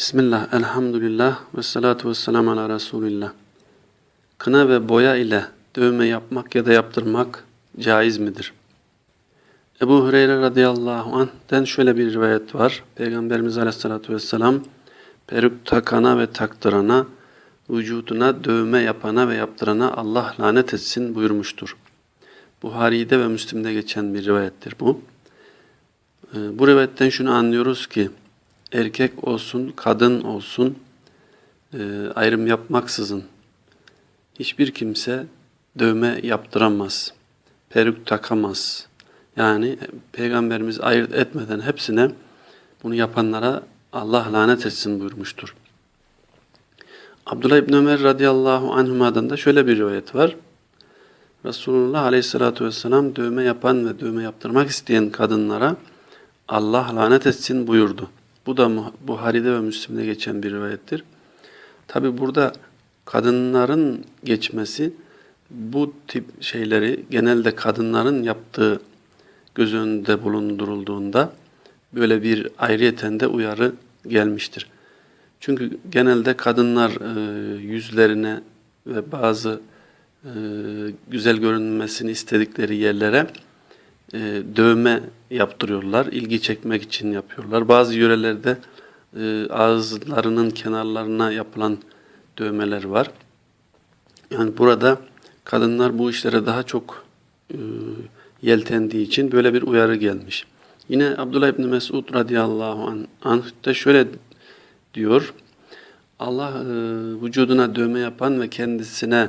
Bismillah, elhamdülillah ve salatu ve selamu ala Resulillah. Kına ve boya ile dövme yapmak ya da yaptırmak caiz midir? Ebu Hureyre radıyallahu anh'den şöyle bir rivayet var. Peygamberimiz aleyhissalatu vesselam peruk takana ve taktırana, vücuduna dövme yapana ve yaptırana Allah lanet etsin buyurmuştur. Buhari'de ve Müslim'de geçen bir rivayettir bu. Ee, Bu rivayetten şunu anlıyoruz ki erkek olsun, kadın olsun e, ayrım yapmaksızın hiçbir kimse dövme yaptıramaz, peruk takamaz. Yani Peygamberimiz ayırt etmeden hepsine bunu yapanlara Allah lanet etsin buyurmuştur. Abdullah İbni Ömer radıyallahu anhuma'dan da şöyle bir rivayet var. Resulullah aleyhissalatu vesselam dövme yapan ve dövme yaptırmak isteyen kadınlara Allah lanet etsin buyurdu. Bu da Buhari'de ve Müslim'de geçen bir rivayettir. Tabi burada kadınların geçmesi bu tip şeyleri genelde kadınların yaptığı göz önünde bulundurulduğunda böyle bir ayrıyeten de uyarı gelmiştir. Çünkü genelde kadınlar e, yüzlerine ve bazı e, güzel görünmesini istedikleri yerlere e, dövme yaptırıyorlar. ilgi çekmek için yapıyorlar. Bazı yörelerde e, ağızlarının kenarlarına yapılan dövmeler var. Yani burada kadınlar bu işlere daha çok e, yeltendiği için böyle bir uyarı gelmiş. Yine Abdullah İbni Mesud radıyallahu anh, anh da şöyle diyor. Allah e, vücuduna dövme yapan ve kendisine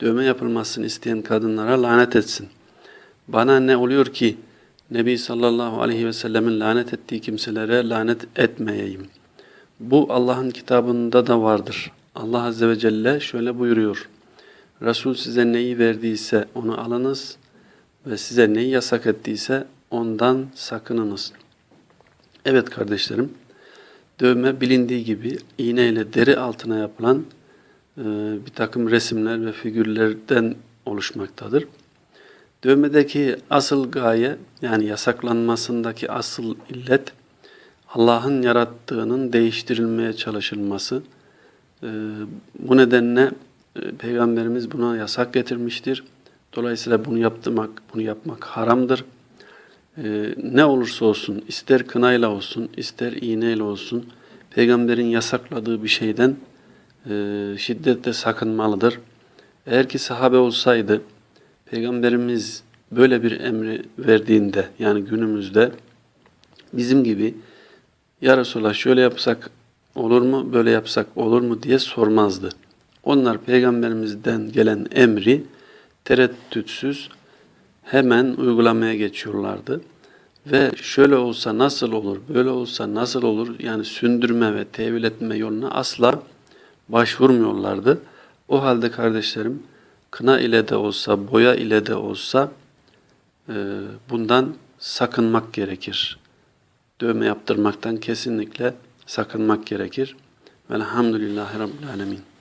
dövme yapılmasını isteyen kadınlara lanet etsin. Bana ne oluyor ki Nebi sallallahu aleyhi ve sellemin lanet ettiği kimselere lanet etmeyeyim. Bu Allah'ın kitabında da vardır. Allah azze ve celle şöyle buyuruyor. Resul size neyi verdiyse onu alınız ve size neyi yasak ettiyse ondan sakınınız. Evet kardeşlerim, dövme bilindiği gibi iğneyle deri altına yapılan e, bir takım resimler ve figürlerden oluşmaktadır. Dövmedeki asıl gaye yani yasaklanmasındaki asıl illet Allah'ın yarattığının değiştirilmeye çalışılması. Ee, bu nedenle e, Peygamberimiz buna yasak getirmiştir. Dolayısıyla bunu yaptırmak, bunu yapmak haramdır. Ee, ne olursa olsun, ister kınayla olsun, ister iğneyle olsun, Peygamberin yasakladığı bir şeyden e, şiddetle sakınmalıdır. Eğer ki sahabe olsaydı, Peygamberimiz böyle bir emri verdiğinde yani günümüzde bizim gibi ya Resulallah şöyle yapsak olur mu böyle yapsak olur mu diye sormazdı. Onlar peygamberimizden gelen emri tereddütsüz hemen uygulamaya geçiyorlardı. Ve şöyle olsa nasıl olur, böyle olsa nasıl olur yani sündürme ve tevil etme yoluna asla başvurmuyorlardı. O halde kardeşlerim kına ile de olsa, boya ile de olsa e, bundan sakınmak gerekir. Dövme yaptırmaktan kesinlikle sakınmak gerekir. Velhamdülillahi Rabbil Alemin.